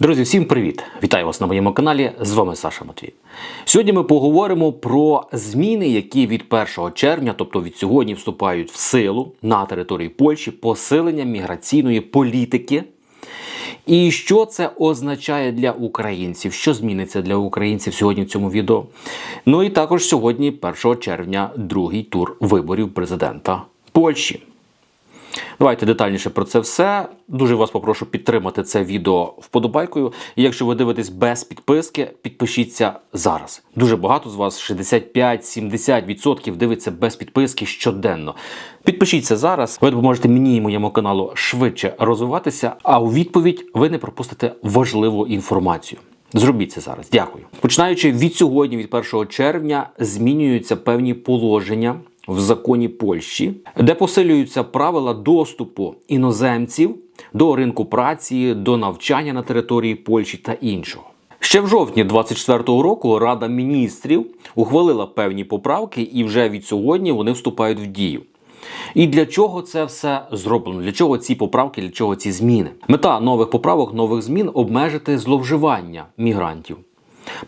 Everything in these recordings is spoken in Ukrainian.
Друзі, всім привіт! Вітаю вас на моєму каналі. З вами Саша Матвій. Сьогодні ми поговоримо про зміни, які від 1 червня, тобто від сьогодні, вступають в силу на території Польщі, посилення міграційної політики. І що це означає для українців? Що зміниться для українців сьогодні в цьому відео? Ну і також сьогодні, 1 червня, другий тур виборів президента Польщі. Давайте детальніше про це все. Дуже вас попрошу підтримати це відео вподобайкою. І якщо ви дивитесь без підписки, підпишіться зараз. Дуже багато з вас, 65-70% дивиться без підписки щоденно. Підпишіться зараз. Ви допоможете мені і моєму каналу швидше розвиватися, а у відповідь ви не пропустите важливу інформацію. Зробіть це зараз. Дякую. Починаючи від сьогодні, від 1 червня, змінюються певні положення в законі Польщі, де посилюються правила доступу іноземців до ринку праці, до навчання на території Польщі та іншого. Ще в жовтні 24-го року Рада міністрів ухвалила певні поправки, і вже від сьогодні вони вступають в дію. І для чого це все зроблено? Для чого ці поправки, для чого ці зміни? Мета нових поправок, нових змін обмежити зловживання мігрантів.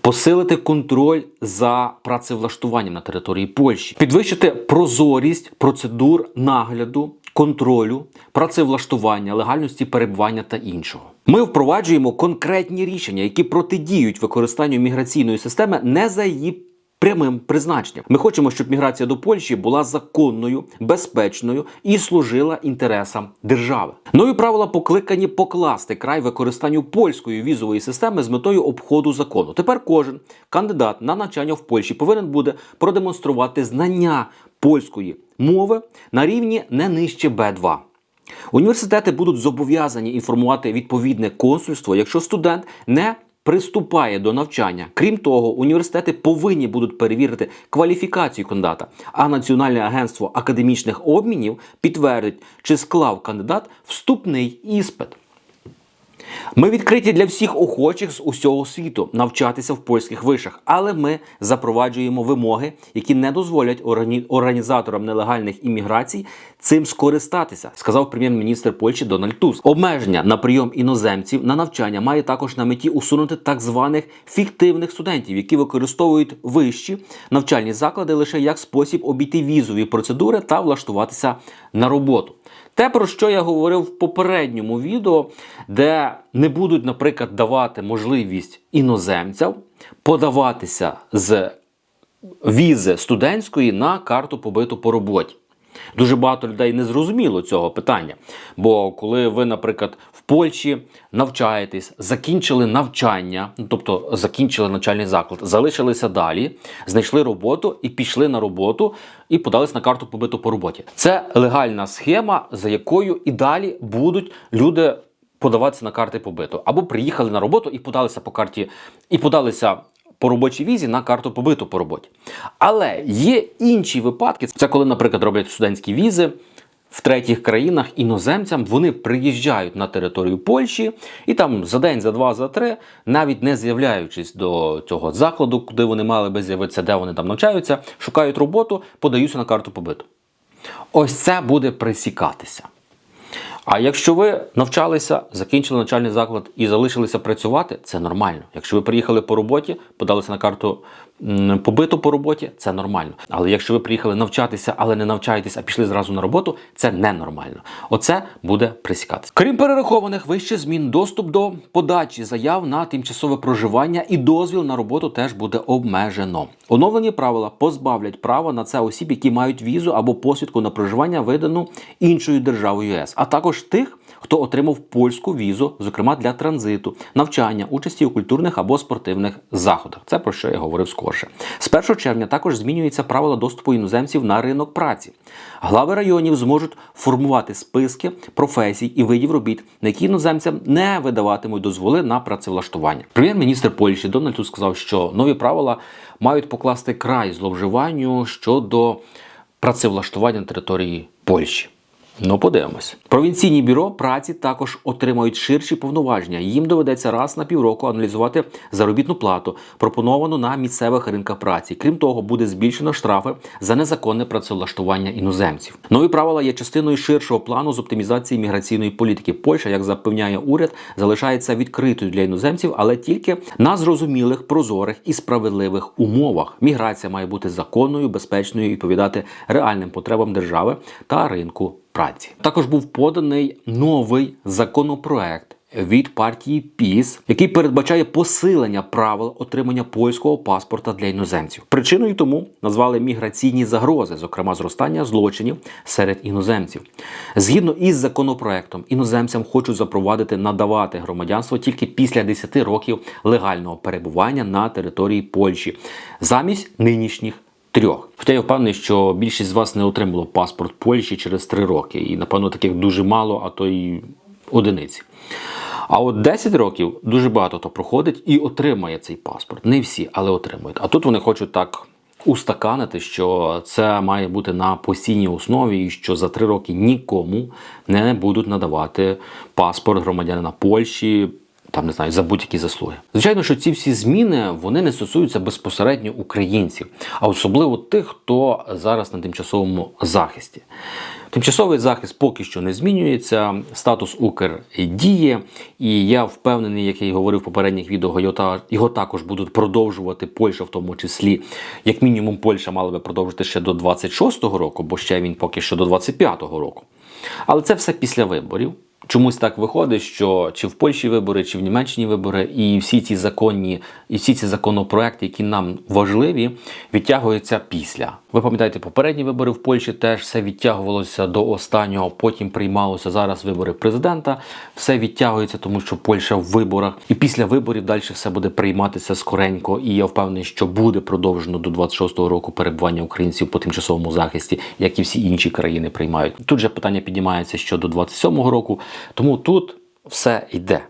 Посилити контроль за працевлаштуванням на території Польщі, підвищити прозорість процедур нагляду, контролю, працевлаштування, легальності перебування та іншого. Ми впроваджуємо конкретні рішення, які протидіють використанню міграційної системи не за її прямим призначенням. Ми хочемо, щоб міграція до Польщі була законною, безпечною і служила інтересам держави. Нові правила покликані покласти край використанню польської візової системи з метою обходу закону. Тепер кожен кандидат на навчання в Польщі повинен буде продемонструвати знання польської мови на рівні не нижче Б2. Університети будуть зобов'язані інформувати відповідне консульство, якщо студент не приступає до навчання. Крім того, університети повинні будуть перевірити кваліфікацію кандидата, а Національне агентство академічних обмінів підтвердить, чи склав кандидат вступний іспит. Ми відкриті для всіх охочих з усього світу навчатися в польських вишах, але ми запроваджуємо вимоги, які не дозволять органі- організаторам нелегальних імміграцій цим скористатися, сказав прем'єр-міністр Польщі Дональд Туск. Обмеження на прийом іноземців на навчання має також на меті усунути так званих фіктивних студентів, які використовують вищі навчальні заклади лише як спосіб обійти візові процедури та влаштуватися на роботу. Те, про що я говорив в попередньому відео, де не будуть, наприклад, давати можливість іноземцям подаватися з візи студентської на карту побиту по роботі. Дуже багато людей не зрозуміло цього питання. Бо коли ви, наприклад, Польщі навчаєтесь, закінчили навчання, ну, тобто закінчили навчальний заклад, залишилися далі, знайшли роботу і пішли на роботу і подались на карту побиту по роботі. Це легальна схема, за якою і далі будуть люди подаватися на карти побиту. Або приїхали на роботу і подалися по карті, і подалися по робочій візі на карту побиту по роботі. Але є інші випадки. Це коли, наприклад, роблять студентські візи. В третіх країнах іноземцям вони приїжджають на територію Польщі і там за день, за два, за три, навіть не з'являючись до цього закладу, куди вони мали би з'явитися, де вони там навчаються, шукають роботу, подаються на карту побиту. Ось це буде присікатися. А якщо ви навчалися, закінчили навчальний заклад і залишилися працювати, це нормально. Якщо ви приїхали по роботі, подалися на карту м, побиту по роботі, це нормально. Але якщо ви приїхали навчатися, але не навчаєтесь, а пішли зразу на роботу, це ненормально. Оце буде присікатися. Крім перерахованих вище змін, доступ до подачі заяв на тимчасове проживання і дозвіл на роботу теж буде обмежено. Оновлені правила позбавлять права на це осіб, які мають візу або посвідку на проживання, видану іншою державою ЄС, а також тих, хто отримав польську візу, зокрема для транзиту, навчання, участі у культурних або спортивних заходах. Це про що я говорив скорше. З 1 червня також змінюються правила доступу іноземців на ринок праці. Глави районів зможуть формувати списки професій і видів робіт, на які іноземцям не видаватимуть дозволи на працевлаштування. Прем'єр-міністр Польщі Дональд Туск сказав, що нові правила мають покласти край зловживанню щодо працевлаштування на території Польщі. Ну, подивимось. Провінційні бюро праці також отримають ширші повноваження. Їм доведеться раз на півроку аналізувати заробітну плату, пропоновану на місцевих ринках праці. Крім того, буде збільшено штрафи за незаконне працевлаштування іноземців. Нові правила є частиною ширшого плану з оптимізації міграційної політики. Польща, як запевняє уряд, залишається відкритою для іноземців, але тільки на зрозумілих, прозорих і справедливих умовах. Міграція має бути законною, безпечною і відповідати реальним потребам держави та ринку праці. Також був поданий новий законопроект. Від партії ПІС, який передбачає посилення правил отримання польського паспорта для іноземців. Причиною тому назвали міграційні загрози, зокрема зростання злочинів серед іноземців. Згідно із законопроектом, іноземцям хочуть запровадити надавати громадянство тільки після 10 років легального перебування на території Польщі, замість нинішніх трьох. Хоча я впевнений, що більшість з вас не отримало паспорт Польщі через три роки, і напевно таких дуже мало, а то й одиниці. А от 10 років дуже багато хто проходить і отримає цей паспорт. Не всі, але отримують. А тут вони хочуть так устаканити, що це має бути на постійній основі, і що за три роки нікому не будуть надавати паспорт громадянина Польщі. Там не знаю за будь-які заслуги. Звичайно, що ці всі зміни вони не стосуються безпосередньо українців, а особливо тих, хто зараз на тимчасовому захисті. Тимчасовий захист поки що не змінюється. Статус Укр діє, і я впевнений, як я і говорив в попередніх відео, його, та- його також будуть продовжувати Польща, в тому числі, як мінімум, Польща мала би продовжити ще до 26-го року, бо ще він поки що до 25-го року. Але це все після виборів. Чомусь так виходить, що чи в Польщі вибори, чи в Німеччині вибори, і всі ці законні, і всі ці законопроекти, які нам важливі, відтягуються після. Ви пам'ятаєте, попередні вибори в Польщі теж все відтягувалося до останнього, потім приймалося зараз вибори президента. Все відтягується, тому що Польща в виборах, і після виборів далі все буде прийматися скоренько. І я впевнений, що буде продовжено до 26-го року перебування українців по тимчасовому захисті, як і всі інші країни приймають. Тут же питання піднімається щодо 27-го року, тому тут все йде.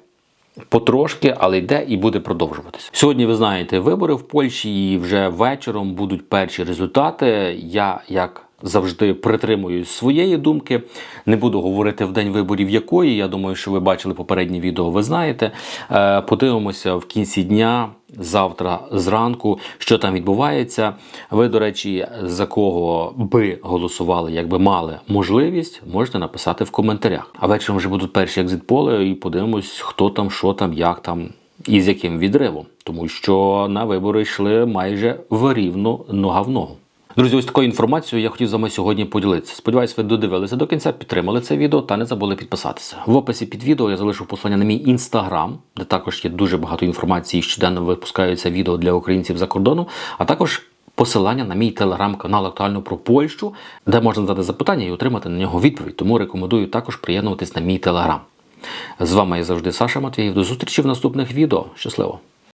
Потрошки, але йде і буде продовжуватися. Сьогодні ви знаєте вибори в Польщі, і вже вечором будуть перші результати. Я як завжди притримуюсь своєї думки. Не буду говорити в день виборів якої. Я думаю, що ви бачили попереднє відео. Ви знаєте. Е, Подивимося в кінці дня. Завтра зранку, що там відбувається. Ви, до речі, за кого би голосували, якби мали можливість, можете написати в коментарях. А вечором вже будуть перші екзит-поли і подивимось, хто там, що там, як там і з яким відривом. Тому що на вибори йшли майже в рівну нога в ногу. Друзі, ось такою інформацією я хотів з вами сьогодні поділитися. Сподіваюсь, ви додивилися до кінця, підтримали це відео та не забули підписатися. В описі під відео я залишу посилання на мій інстаграм, де також є дуже багато інформації. Щоденно випускаються відео для українців за кордону, а також посилання на мій телеграм-канал актуально про Польщу, де можна задати запитання і отримати на нього відповідь. Тому рекомендую також приєднуватись на мій телеграм. З вами я завжди Саша Матвієв. До зустрічі в наступних відео. Щасливо!